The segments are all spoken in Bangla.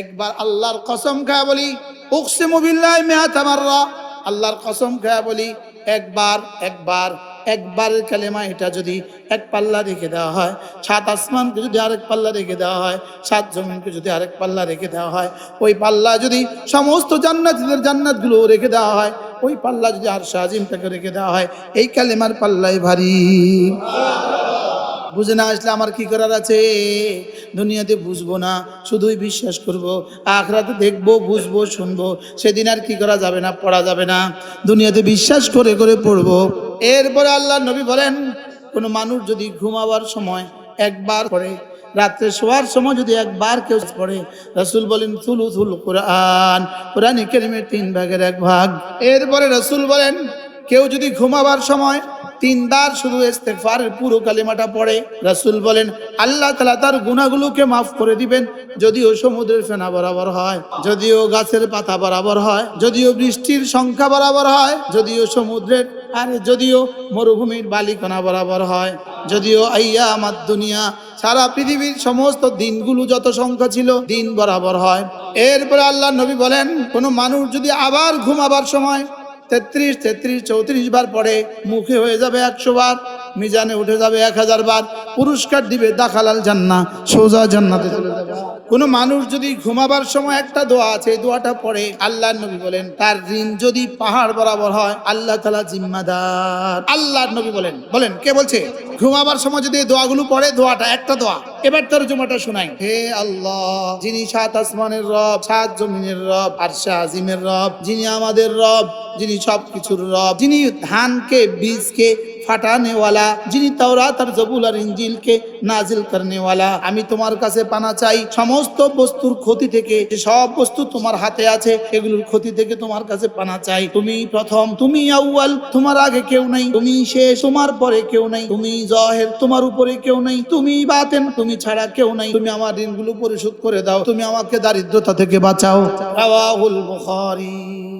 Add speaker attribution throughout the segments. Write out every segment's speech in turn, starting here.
Speaker 1: একবার আল্লাহর কসম খায় বলি, উকসিমু বিল্লাহি মিআতা মাররা। আল্লাহর কসম খায় বলি, একবার একবার, একবারের কালেমা এটা যদি এক পাল্লা রেখে দেওয়া হয়, সাত আসমানকে যদি আরেক পাল্লা রেখে দেওয়া হয়, সাত জমিনকে যদি আরেক পাল্লা রেখে দেওয়া হয়, ওই পাল্লা যদি সমস্ত জান্নাতীদের জান্নাতগুলো রেখে দেওয়া হয়, ওই পাল্লা যদি আর শাহিমটাকে রেখে দেওয়া হয়, এই কালেমার পাল্লাই ভারী। বুঝে না আসলে আমার কি করার আছে? দুনিয়াতে বুঝব না, শুধুই বিশ্বাস করব, আখরাতে দেখব, বুঝব, শুনব, সেদিন আর কি করা যাবে না, পড়া যাবে না। দুনিয়াতে বিশ্বাস করে করে পড়ব। এরপরে আল্লাহ নবী বলেন, কোনো মানুষ যদি ঘুমাবার সময় একবার পড়ে, রাত্রে শোয়ার সময় যদি একবার কেউ পড়ে, রসুল বলেন থুলু থুল কোরআন কোরআন কেরিমের তিন ভাগের এক ভাগ। এরপরে রসুল বলেন, কেউ যদি ঘুমাবার সময় তিনবার শুধু ইস্তেগফারের পুরো কালিমাটা পড়ে। রাসূল বলেন, আল্লাহ তাআলা তার গুনাহগুলোকে মাফ করে দিবেন, যদিও সমুদ্রের ফেনা বরাবর হয়, যদিও গাছের পাতা বরাবর হয়, যদিও বৃষ্টির সংখ্যা বরাবর হয়, যদিও সমুদ্রের, আর যদিও মরুভূমির বালিকণা বরাবর হয়, যদিও আইয়া আমার দুনিয়া, সারা পৃথিবীর সমস্ত দিনগুলো যত সংখ্যা ছিল, দিন বরাবর হয়। এরপরে আল্লাহ নবী বলেন, কোনো মানুষ যদি আবার ঘুমাবার সময় তেত্রিশ তেত্রিশ চৌত্রিশ বার পরে মুখে হয়ে যাবে একশো বার। মিজানে উঠে যাবে এক হাজার বার, পুরস্কার দিবে দাখালাল জান্না সোজা জান্নাতে চলে যাবে। কোনো মানুষ যদি ঘুমাবার সময় একটা দোয়া আছে দোয়াটা পড়ে আল্লাহ নবী বলেন, তার ঋণ যদি পাহাড় বরাবর হয়, আল্লাহ তালা জিম্মাদার। আল্লাহ নবী বলেন বলেন, কে বলছে? ঘুমাবার সময় যদি দোয়াগুলো পড়ে, দোয়াটা একটা দোয়া। এবার তার জমাটা শোনাই। হে আল্লাহ, যিনি সাত আসমানের রব, সাত জমিনের রব, আর আজিমের রব, যিনি আমাদের রব, যিনি সব কিছুর রব, যিনি ধানকে, বীজকে ফাটানেওয়ালা, যিনি তাওরাত আর জবুল আর ইঞ্জিলকে নাজিল করনেওয়ালা। আমি তোমার কাছে পানা চাই, সমস্ত বস্তুর ক্ষতি থেকে, যে সব বস্তু তোমার হাতে আছে, এগুলোর ক্ষতি থেকে তোমার কাছে পানা চাই। তুমি প্রথম, তুমি আউয়াল, তোমার আগে কেউ নাই। তুমি শেষ, তোমার পরে কেউ নাই। তুমি জহের, তোমার উপরে কেউ নাই। তুমি বাতেন, তুমি ছাড়া কেউ নাই। তুমি আমার ঋণগুলো পরিশোধ করে দাও। তুমি আমাকে দারিদ্রতা থেকে বাঁচাও। রাওয়াহুল বুখারী।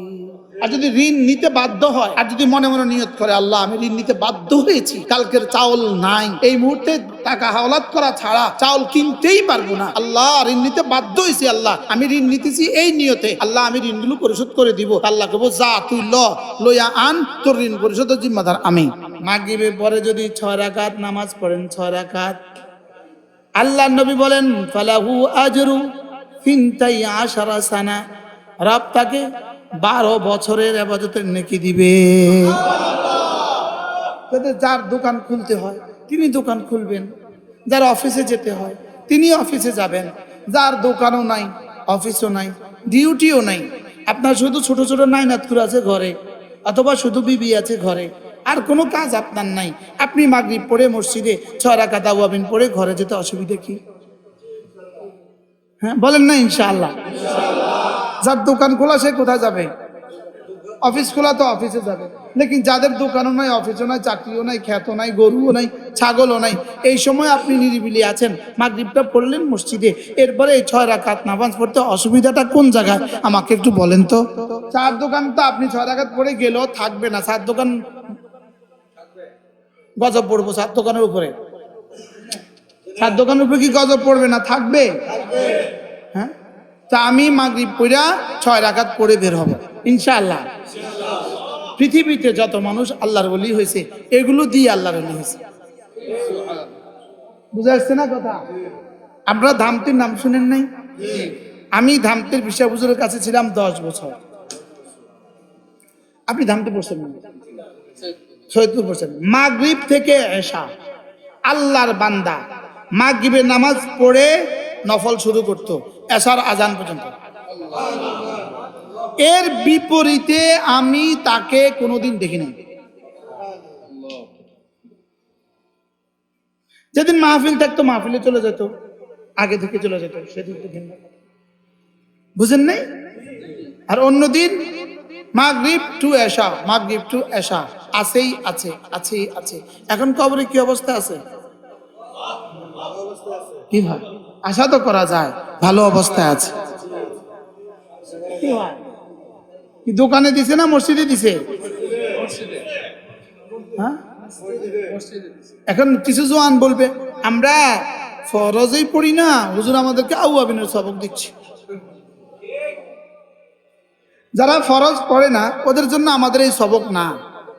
Speaker 1: আর যদি ঋণ নিতে বাধ্য হয়, আর যদি মনে মনে নিয়ত করে, আল্লাহ, আমি ঋণ নিতে বাধ্য হয়েছি, কালকের চাউল নাই। এই মুহূর্তে টাকা হাওলাত করা ছাড়া চাউল কিনতেই পারব না। আল্লাহ, ঋণ নিতে বাধ্য হয়েছি, আল্লাহ। আমি ঋণ নিতেছি এই নিয়তে। আল্লাহ, আমি ঋণগুলো পরিশোধ করে দিব। আল্লাহকে বল যা, তুই ল, লইয়া আন, তোর ঋণ পরিশোধের জিম্মাদার আমি। মাগরিবের পরে যদি ছয় রাকাত নামাজ পড়েন, ছয় রাকাত। আল্লাহ নবী বলেন, ফালাহু আজরু ফিনতাই আশারা সানা। রব তাকে বারো বছরের আবাদতের নেকি দিবে। যার দোকান খুলতে হয়, তিনি দোকান খুলবেন। যার অফিসে যেতে হয়, তিনি অফিসে যাবেন। যার দোকানও নাই, অফিসও নাই, ডিউটিও নাই। আপনার শুধু ছোট ছোট নাইনাতকুর আছে ঘরে, অথবা শুধু বিবি আছে ঘরে। আর কোনো কাজ আপনার নাই। আপনি মাগরিব পড়ে মসজিদে ছয় রাখা দাওয়াবিন পড়ে ঘরে যেতে অসুবিধা কি? হ্যাঁ বলেন না ইনশাআল্লাহ। যার দোকান খোলা, সে কোথায় যাবে? অফিস খোলা তো অফিসে যাবে। লেকিন যাদের দোকানও নাই, অফিসও নাই, চাকরিও নাই খ্যাত নাই, গরুও নাই, ছাগলও নাই, এই সময় আপনি নিরিবিলি আছেন। মাগরিবটা পড়লেন মসজিদে, এরপরে এই ছয় রাকাত নামাজ পড়তে অসুবিধাটা কোন জায়গায়? আমাকে একটু বলেন তো। চার দোকান তো আপনি ছয় রাকাত পড়ে গেলেও থাকবে না। চার দোকান গজব পড়ব চার দোকানের উপরে। চার দোকানের উপরে কি গজব পড়বে না? থাকবে? তা আমি মাগরিব পড়া ছয় রাকাত পড়ে বের হব, ইনশাআল্লাহ। পৃথিবীতে যত মানুষ আল্লাহর বলি হয়েছে, এগুলো দিয়ে আল্লাহর বলি হয়েছে। বুঝা যাচ্ছে না কথা? আপনারা ধামতির নাম শুনেন নাই? আমি ধামতির বিষয় হুজুরের কাছে ছিলাম দশ বছর। আপনি ধামতে পড়ছেন না? সৈয়দপুর পড়ছেন। মাগরিব থেকে এশা, আল্লাহর বান্দা মাগরিবের নামাজ পড়ে নফল শুরু করত। এশার আজান পর্যন্ত। এর বিপরীতে আমি তাকে কোনোদিন দেখিনি। যেদিন মাহফিল থাকতো, মাহফিলে চলে যেত। আগে থেকে চলে যেত, সেদিন ভিন্ন। বুঝেন নাই? আর অন্যদিন, মাগরিব টু এশা, মাগরিব টু এশা, আছেই আছে আছেই আছে। এখন কবরে কি অবস্থা আছে? কি হয় আশা তো করা যায় ভালো অবস্থায় আছে। কি দোকানে দিছে না মসজিদে দিছে? হ্যাঁ? এখন কিছু জোয়ান বলবে আমরা ফরজেই পড়ি না হুজুর আমাদেরকে আউ আবিনের সবক দিচ্ছি। যারা ফরজ পড়ে না ওদের জন্য আমাদের এই সবক না।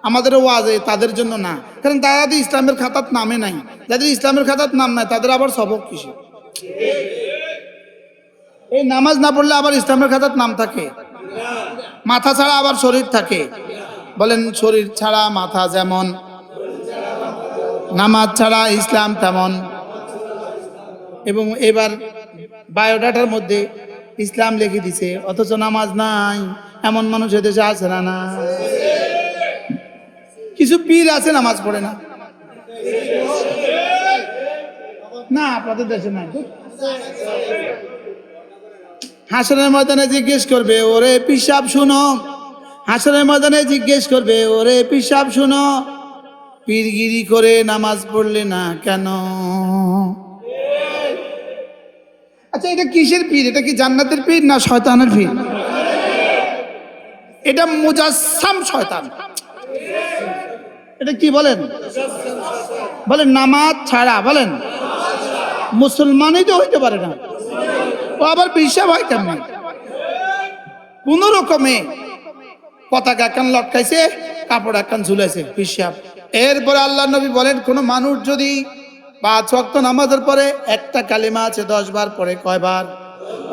Speaker 1: আমাদের ওয়াজে তাদের জন্য না। কারণ তারা যদি ইসলামের খাতাত নামে নাই, যাদের ইসলামের খাতাত নাম নাই, তাদের আবার সবক কিসে? এই নামাজ না পড়লে আবার ইসলামের খাতাত নাম থাকে। মাথা ছাড়া আবার শরীর থাকে। বলেন, শরীর ছাড়া মাথা যেমন, নামাজ ছাড়া ইসলাম তেমন। এবং এবার বায়োডাটার মধ্যে ইসলাম লিখে দিছে, অথচ নামাজ নাই, এমন মানুষ এদেশে আছে না না কিছু পীর আছে, নামাজ পড়ে না। না, আপনাদের দেশে নাই হাসনের ময়দানে জিজ্ঞেস করবে, ওরে পিসাব শুনো। হাসনের ময়দানে জিজ্ঞেস করবে, ওরে পিসাব শুনো? পীরগিরি করে নামাজ পড়লে না কেন? আচ্ছা এটা কিসের পীর? এটা কি জান্নাতের পীর না শয়তানের পীর? এটা মুজাসসাম শয়তান। এটা কি বলেন? বলেন, নামাজ ছাড়া, বলেন। মুসলমানই তো হইতে পারে না। ও আবার পিসাব হয় কেমন? কোন রকমে পতাকা একখান লটকাইছে, কাপড় একখান ঝুলাইছে পিসাব এরপরে আল্লাহ নবী বলেন, কোন মানুষ যদি পাঁচ ওয়াক্ত নামাজের পরে একটা কালিমা আছে দশ বার পরে কয়বার?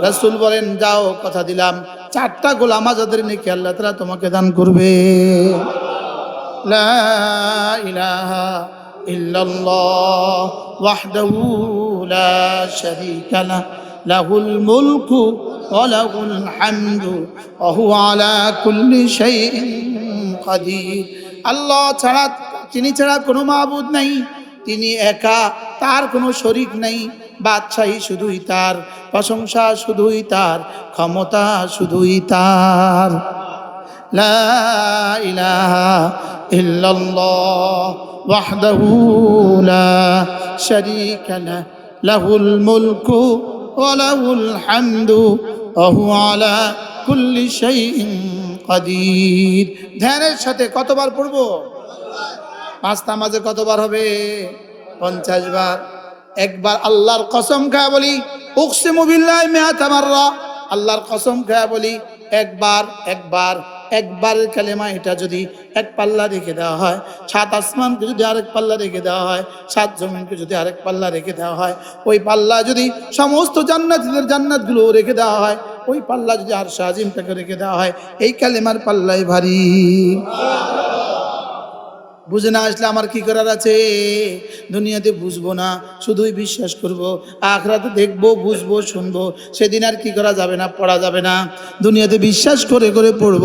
Speaker 1: রাসূল বলেন, যাও, কথা দিলাম। চারটা গোলাম আজাদের নাকি আল্লাহ তাআলা তোমাকে দান করবে। لا إله إلا الله وحده لا شريك له له الملك وله الحمد وهو على كل شيء قدير الله ছাড়া তিনি ছাড়া কোনো মাবুদ নাই তিনি একা তার কোনো শরিক নেই বাদশাহী শুধুই তার প্রশংসা শুধুই তার ক্ষমতা শুধুই তার لا إله إلا الله وحده لا شريك له له الملك وله الحمد وهو على كل شيء قدير ধ্যানের সাথে কতবার পড়ব? পাঁচটা মাঝে কতবার হবে? পঞ্চাশ বার। একবার আল্লাহর কসম খায় বলি উকসিমুবিল্লাহ মেয়াত আমার আল্লাহর কসম খায় বলি, একবার একবার। একবারের কালেমা এটা যদি এক পাল্লা রেখে দেওয়া হয়, সাত আসমানকে যদি আরেক পাল্লা রেখে দেওয়া হয়, সাত জমিনকে যদি আরেক পাল্লা রেখে দেওয়া হয়, ওই পাল্লা যদি সমস্ত জান্নাতীদের জান্নাতগুলো রেখে দেওয়া হয়, ওই পাল্লা যদি আর শাহিমটাকে রেখে দেওয়া হয়, এই কালেমার পাল্লাই ভারী। বুঝে না আসলে আমার কি করার আছে? দুনিয়াতে বুঝব না, শুধুই বিশ্বাস করব, আখরাতে দেখব, বুঝব, শুনব, সেদিন আর কি করা যাবে না, পড়া যাবে না। দুনিয়াতে বিশ্বাস করে করে পড়ব।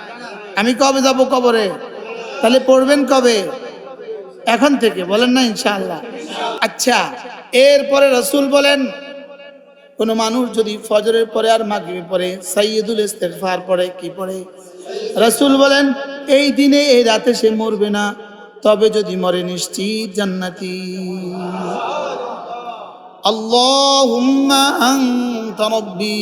Speaker 1: আমি কবে যাব কবরে? তাহলে পড়বেন কবে? এখন থেকে, বলেন না ইনশাআল্লাহ। আচ্ছা এরপরে রসুল বলেন, কোনো মানুষ যদি ফজরের পরে আর মাগরিবের পরে সাইয়দুল ইস্তেগফার পড়ে, কি পড়ে? রসুল বলেন, এই দিনে, এই রাতে সে মরবে না, তবে যদি মরে নিশ্চিত জান্নাতি। আল্লাহুম্মা আনতা রব্বি।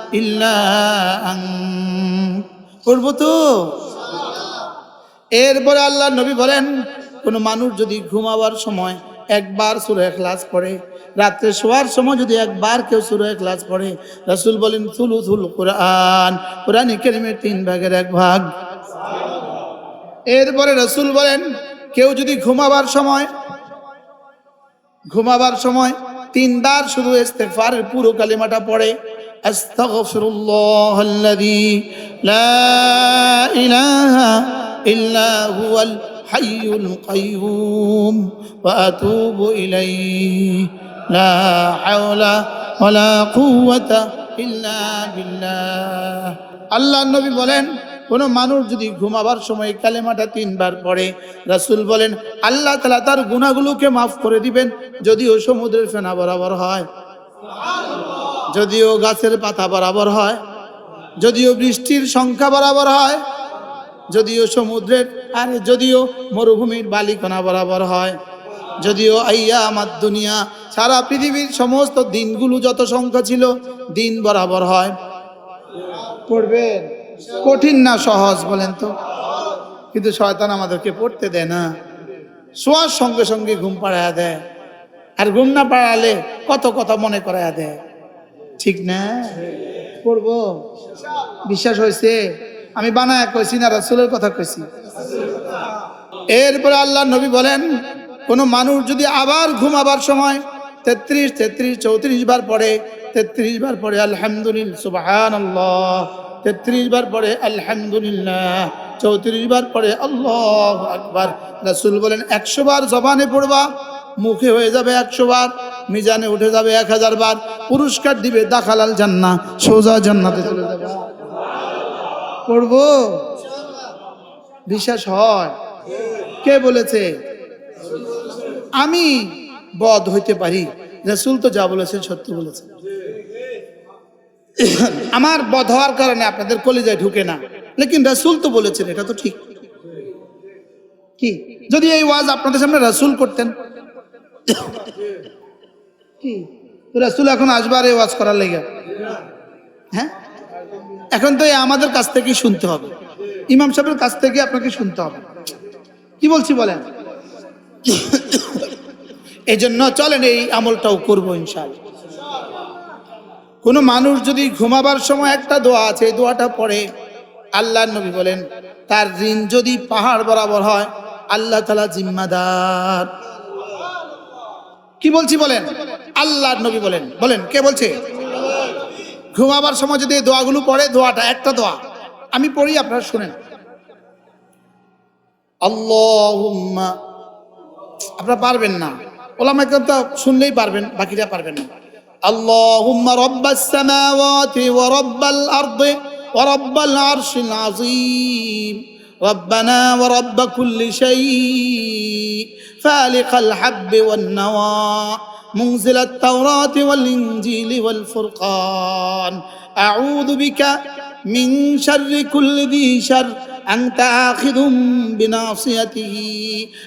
Speaker 1: ইল্লা তো? এরপরে আল্লাহ নবী বলেন, কোনো মানুষ যদি ঘুমাবার সময় একবার সুরে ক্লাস পড়ে, রাত্রে শোয়ার সময় যদি একবার কেউ সুরে ক্লাস পড়ে, রসুল বলেন থুলু থুল কোরআন কোরআন কেরিমের তিন ভাগের এক ভাগ। এরপরে রসুল বলেন, কেউ যদি ঘুমাবার সময় ঘুমাবার সময় তিনবার শুধু ইস্তেকফারের পুরো কালিমাটা পড়ে আস্তাগফিরুল্লাহ আল্লাযী لا إله إلا هو الحي القيوم وأتوب إليه لا حول ولا قوة إلا بالله আল্লাহ নবী বলেন কোনো মানুষ যদি ঘুমাবার সময় কালেমাটা তিনবার পড়ে রাসূল বলেন আল্লাহ তালা তার গুণাগুলোকে মাফ করে দিবেন যদিও সমুদ্রের ফেনা বরাবর হয় যদিও গাছের পাতা বরাবর হয়, যদিও বৃষ্টির সংখ্যা বরাবর হয়, যদিও সমুদ্রের, আর যদিও মরুভূমির বালিকণা বরাবর হয়, যদিও আইয়া আমার দুনিয়া, সারা পৃথিবীর সমস্ত দিনগুলো যত সংখ্যা ছিল, দিন বরাবর হয়। পড়বেন? কঠিন না, সহজ বলেন তো। কিন্তু শয়তান আমাদেরকে পড়তে দেয় না। শোয়ার সঙ্গে সঙ্গে ঘুম পাড়ায়া দেয়। আর ঘুম না পাড়ালে কত কথা মনে করায়া দেয়। ঠিক না? পড়ব বিশ্বাস হয়েছে? আমি বানায় কইছি না, রাসুলের কথা কইছি। এরপরে আল্লাহ নবী বলেন, কোনো মানুষ যদি আবার ঘুমাবার সময় তেত্রিশ তেত্রিশ, চৌত্রিশ বার পড়ে, তেত্রিশ বার পড়ে, আলহামদুলিল্লাহ সুবাহান তেত্রিশ বার পড়ে, আলহামদুলিল্লাহ, চৌত্রিশ বার পড়ে, আল্লাহ আকবার, রাসুল বলেন, একশো বার জবানে পড়বা, মুখে হয়ে যাবে একশো বার। মিজানে উঠে যাবে এক হাজার বার, পুরস্কার দিবে দাখালাল জান্না, সোজা জান্নাতে চলে যাবে। বিশ্বাস হয়? কে বলেছে? আমি বদ হইতে পারি। রসুল তো যা বলেছেন সত্য বলেছেন। আমার বধ হওয়ার কারণে আপনাদের কলেজায় ঢুকে না। লেকিন রসুল তো বলেছেন, এটা তো ঠিক। কি? যদি এই ওয়াজ আপনাদের সামনে রসুল করতেন। কি? রসুল এখন আসবার এই ওয়াজ করার লেগে। হ্যাঁ? এখন তো আমাদের কাছ থেকেই শুনতে হবে। ইমাম সাহেবের কাছ থেকে আপনাকে শুনতে হবে। কি বলছি বলেন? এই জন্য চলেন এই আমলটাও করব ইনশাল কোনো মানুষ যদি ঘুমাবার সময় একটা দোয়া আছে, এই দোয়াটা পড়ে আল্লাহ নবী বলেন, তার ঋণ যদি পাহাড় বরাবর হয়, আল্লাহ তালা জিম্মাদার। কি বলছি বলেন? আল্লাহ নবী বলেন বলেন কে বলছে ঘুমাবার সময় যদি এই দোয়াগুলো পড়ে দোয়াটা একটা দোয়া আমি পড়ি আপনারা শুনেন আল্লাহুম্মা আপনারা পারবেন না ওলামা একদম তো শুনলেই পারবেন বাকিরা পারবেন না আল্লাহুম্মা রব্বাস সামাওয়াতি ওয়া রব্বাল আরদি ওয়া রব্বাল আরশিল আযীম ربنا ورب كل شيء فالق الحب والنوى منزل التوراة والإنجيل والفرقان. أعوذ بك من شر كل ذي شر. أنت آخذ بناصيته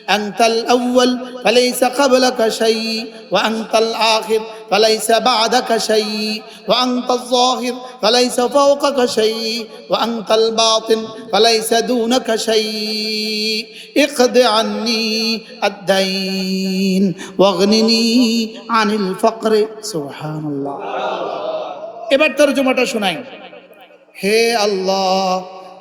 Speaker 1: أنت الأول فليس قبلك شيء وأنت الآخر فليس بعدك شيء وأنت الظاهر فليس فوقك شيء وأنت الباطن فليس دونك شيء اقض عني الدين واغنني عن الفقر سبحان الله এবার তর্জমাটা শোনাই হে আল্লাহ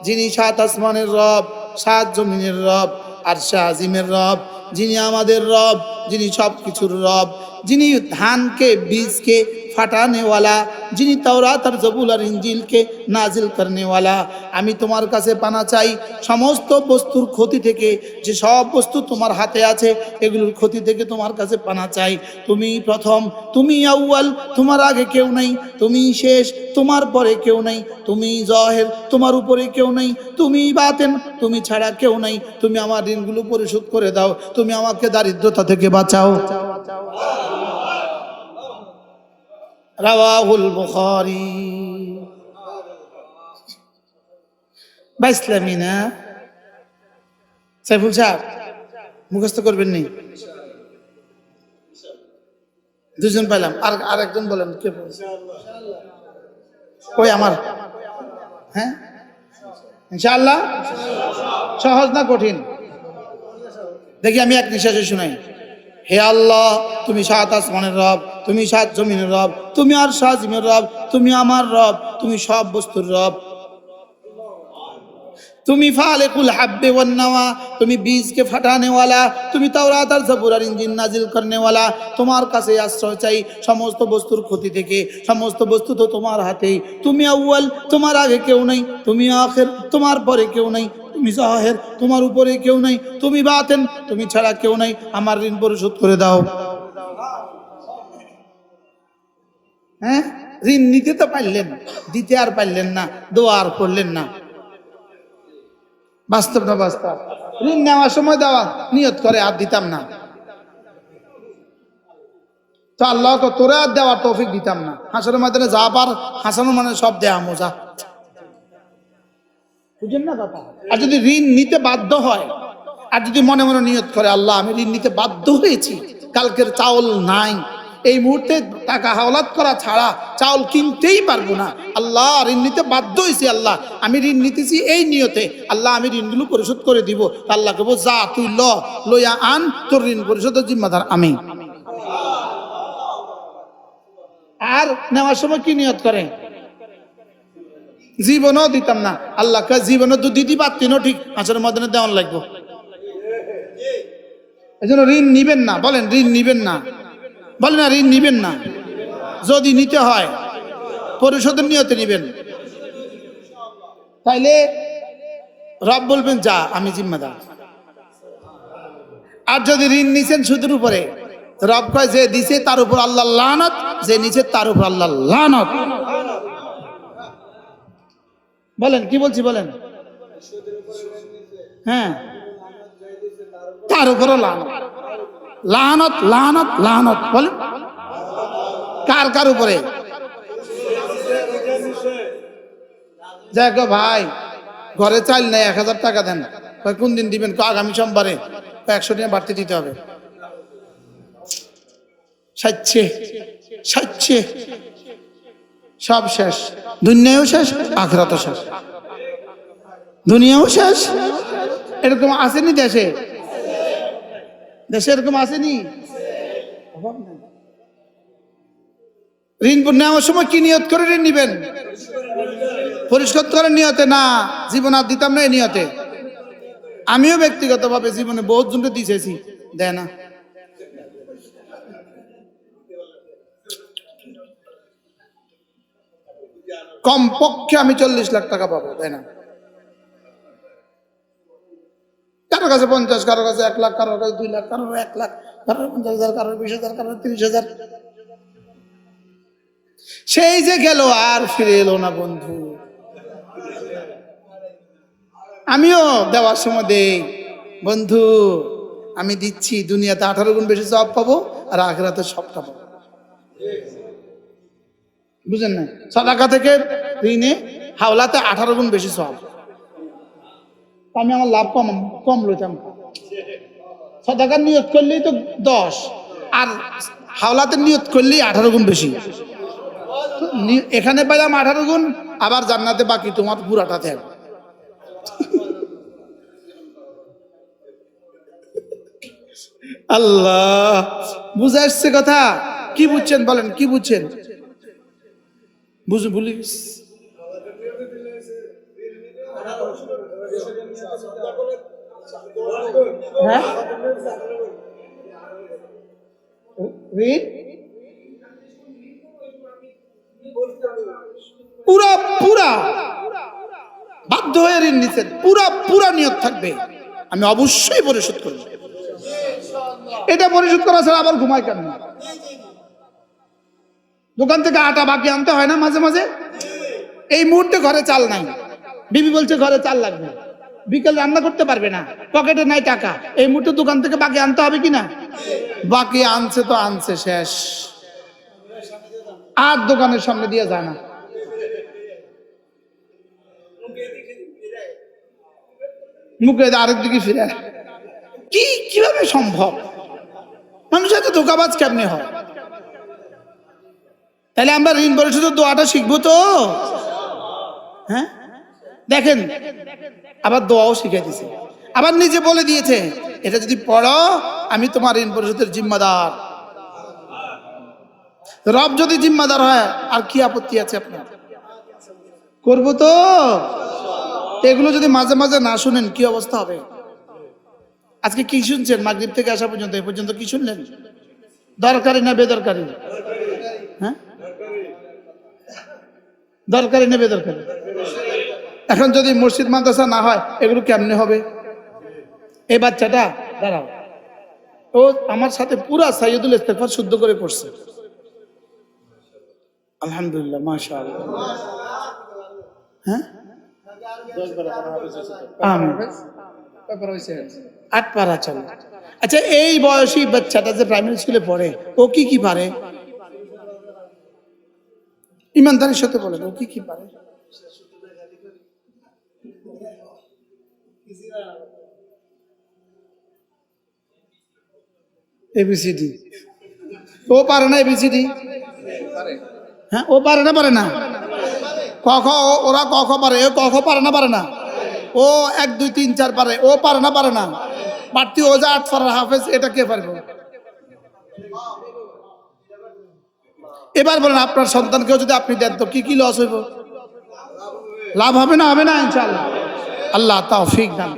Speaker 1: যিনি সাত আসমানের রব, সাত জমিনের রব, আর শাহ আজিমের রব, যিনি আমাদের রব, যিনি সব কিছুর রব যিনি ধানকে, বীজকে ফাটানেওয়ালা, যিনি তাওরাত আর জবুল আর ইঞ্জিলকে নাজিল করনেওয়ালা, আমি তোমার কাছে পানা চাই। সমস্ত বস্তুর ক্ষতি থেকে, যে সব বস্তু তোমার হাতে আছে, এগুলোর ক্ষতি থেকে তোমার কাছে পানা চাই। তুমি প্রথম, তুমি আউয়াল, তোমার আগে কেউ নেই। তুমি শেষ, তোমার পরে কেউ নেই। তুমি জহের, তোমার উপরে কেউ নেই। তুমি বাতেন, তুমি ছাড়া কেউ নেই। তুমি আমার ঋণগুলো পরিশোধ করে দাও। তুমি আমাকে দারিদ্রতা থেকে বাঁচাও। রাওয়াহুল বুখারী। বা না সাইফুল সাহেব, মুখস্থ করবেন নি দুজন পাইলাম। আর আর একজন বলেন, কে? ওই আমার। হ্যাঁ? ইনশাআল্লাহ? সহজ না কঠিন? দেখি আমি এক নিঃশ্বাসে শুনাই। হে আল্লাহ, তুমি সাত আসমানের রব, তুমি সাত জমিনের রব, তুমি আর সাজিমের রব, তুমি আমার রব, তুমি সব বস্তুর রব। তুমি ফালেকুল হাব্বে ওয়ান্নাওয়া তুমি বীজকে ফাটানে ওয়ালা তুমি তাওরাত আর জাবুর ইঞ্জিন নাজিল করনে ওয়ালা তোমার কাছে আশ্রয় চাই সমস্ত বস্তুর ক্ষতি থেকে, সমস্ত বস্তু তো তোমার হাতেই। তুমি আউয়াল, তোমার আগে কেউ নেই, তুমি আখের, তোমার পরে কেউ নেই তুমি জাহের, তোমার উপরে কেউ নেই, তুমি বাতেন, তুমি ছাড়া কেউ নেই, আমার ঋণ পরিশোধ করে দাও। হ্যাঁ? ঋণ নিতে তো পারলেন, দিতে আর পারলেন না দোয়া আর করলেন না। বাস্তব না বাস্তব? ঋণ নেওয়ার সময় দেওয়া, নিয়ত করে আর দিতাম না। তো আল্লাহ তো তোরে আর দেওয়ার তৌফিক দিতাম না। হাসানোর মাধ্যমে যা পার হাসানো মানে সব দেয়া মোজা। বুঝেন না কথা আর যদি ঋণ নিতে বাধ্য হয় আর যদি মনে মনে নিয়ত করে আল্লাহ আমি ঋণ নিতে বাধ্য হয়েছি কালকের চাউল নাই এই মুহূর্তে টাকা হাওলাত করা ছাড়া চাউল কিনতেই পারব না। আল্লাহ ঋণ নিতে বাধ্য হয়েছি আল্লাহ আমি ঋণ নিতেছি এই নিয়তে আল্লাহ আমি ঋণগুলো পরিশোধ করে দিব। আল্লাহকে বল যা তুই ল লইয়া আন তোর ঋণ পরিশোধের জিম্মাদার আমি আর নেওয়ার সময় কি নিয়ত করে? জীবনও দিতাম না। আল্লাহ কা জীবনে তো দিতে পারতিনও ঠিক? আসলে মদনে দেওয়ান লাগবো। এই জন্য ঋণ নিবেন না, বলেন, ঋণ নিবেন না। বলেন না, ঋণ নিবেন না। যদি নিতে হয়, পরিশোধের নিয়তে নিবেন। তাইলে রব বলবেন, যা, আমি জিম্মাদার। আর যদি ঋণ নিছেন সুদের উপরে, রব কয়, যে দিছে তার উপর আল্লাহ লানত, যে নিছে তার উপর আল্লাহ লানত। বলেন, কি বলছি বলেন? হ্যাঁ। তার উপরও লানত। লানত লানত বলেন। কার কার উপরে? দেখো ভাই, ঘরে চাল নেই, এক হাজার টাকা দেন। কোন দিন দিবেন? আগামী সোমবারে। একশো টাকা বাড়তি দিতে হবে। সাচ্ছে সাচ্ছে সব শেষ। দুনিয়াও শেষ, আখরাতও শেষ। দুনিয়াও শেষ। এরকম আসেনি দেশে? দেশে এরকম আসেনি। ঋণ নেওয়ার সময় কি নিয়ত করে ঋণ নিবেন? পরিষ্কার করার নিয়তে? না, জীবন আর দিতাম না এই নিয়তে। আমিও ব্যক্তিগতভাবে জীবনে বহুত জনকে দিয়েছি। দেয় না। কমপক্ষে আমি চল্লিশ লাখ টাকা পাবো, তাই না? কারোর কাছে পঞ্চাশ, কারোর কাছে এক লাখ, কারোর কাছে দুই লাখ, কারোর এক লাখ, কারোর পঞ্চাশ হাজার, কারোর বিশ হাজার, কারোর তিরিশ হাজার। সেই যে গেল, আর ফিরে এলো না বন্ধু। আমিও দেওয়ার সময় দেই। বন্ধু, আমি দিচ্ছি, দুনিয়াতে আঠারো গুণ বেশি সব পাবো, আর আখরাতে সবটা পাবো। বুঝেন না সদাকা থেকে ঋণে হাওলাতে আঠারো গুণ বেশি সব আমি আমার লাভ কম কম লইতাম। সদাকার নিয়ত করলেই তো দশ, আর হাওলাতে নিয়ত করলেই আঠারো গুণ বেশি। এখানে পেলাম আঠারো গুণ, আবার জান্নাতে বাকি তোমার পুরাটা থাকবে আল্লাহ, বুঝে আসছে কথা? কি বুঝছেন বলেন, কি বুঝছেন? বুঝ ভুলে গেছি। হ্যাঁ পুরা পুরা। বাধ্য হয়ে ঋণ নিচ্ছেন পুরা পুরা নিয়োগ থাকবে। আমি অবশ্যই পরিশোধ করব। এটা পরিশোধ করা ছাড়া আবার ঘুমায় কেন? দোকান থেকে আটা বাকি আনতে হয় না মাঝে মাঝে? এই মুহূর্তে ঘরে চাল নাই। বিবি বলছে ঘরে চাল লাগবে। বিকেল রান্না করতে পারবে না। পকেটে নাই টাকা। এই মুহূর্তে দোকান থেকে বাকি আনতে হবে কি না? বাকি আনছে তো আনছে, শেষ। আর দোকানের সামনে দিয়ে যায় না। মুখে আরেক দিকে ফিরে কি, কীভাবে সম্ভব? মানুষ এত ধোকাবাজ কেমনে হয়? তাহলে আমরা ঋণ পরিশোধের দোয়াটা শিখব তো। হ্যাঁ? দেখেন, আবার দোয়াও শিখে দিছে। আবার নিজে বলে দিয়েছে, এটা যদি পড়ো, আমি তোমার ঋণ পরিশোধের জিম্মাদার। রব যদি জিম্মাদার হয়, আর কি আপত্তি আছে আপনার? করব তো। এগুলো যদি মাঝে মাঝে না শুনেন, কি অবস্থা হবে? আজকে কি শুনছেন? মাগরিব থেকে আসা পর্যন্ত, এ পর্যন্ত কি শুনলেন? দরকারি না বেদরকারি? হ্যাঁ? দরকারি না বেদরকারি এখন যদি মসজিদ মাদ্রাসা না হয়, এগুলো কেমনে হবে? এই বাচ্চাটা, দাঁড়াও। ও আমার সাথে পুরা সাইয়দুল ইস্তেফার শুদ্ধ করে পড়ছে। আলহামদুলিল্লাহ মাশা হ্যাঁ? আট পারা চলে। আচ্ছা এই বয়সী বাচ্চাটা যে প্রাইমারি স্কুলে পড়ে, ও কি কি পারে? ইমানদারির সাথে বলেন, ও কি কি পারে? এবিসিডি ও পারে না এবিসিডি হ্যাঁ ও পারে না পারে না। ক, খ, ও- ওরা ক, খ পারে ও ক, খ পারে না পারে না। ও এক, দুই, তিন, চার পারে, ও পারে না পারে না। বাড়তি ও যা আট পারার হাফেজ, এটা কে পারবে? এবার বলেন, আপনার সন্তানকেও যদি আপনি দেন, তো কি কি লস হইব? লাভ হবে না হবে না, ইনশাআল্লাহ। আল্লাহ তাওফিক দান।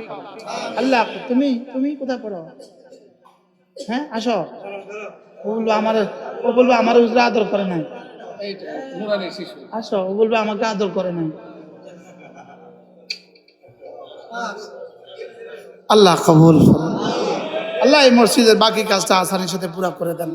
Speaker 1: আল্লাহ, তুমি তুমি কোথায় পড়ো? হ্যাঁ আসো। ও বলব আমার, ও বলব আমার হুজরা আদর করে নাই। আসো, ও বলবে আমাকে আদর করে নাই। আল্লাহ কবুল আল্লাহ এই মসজিদের বাকি কাজটা আসানির সাথে পুরা করে দেন।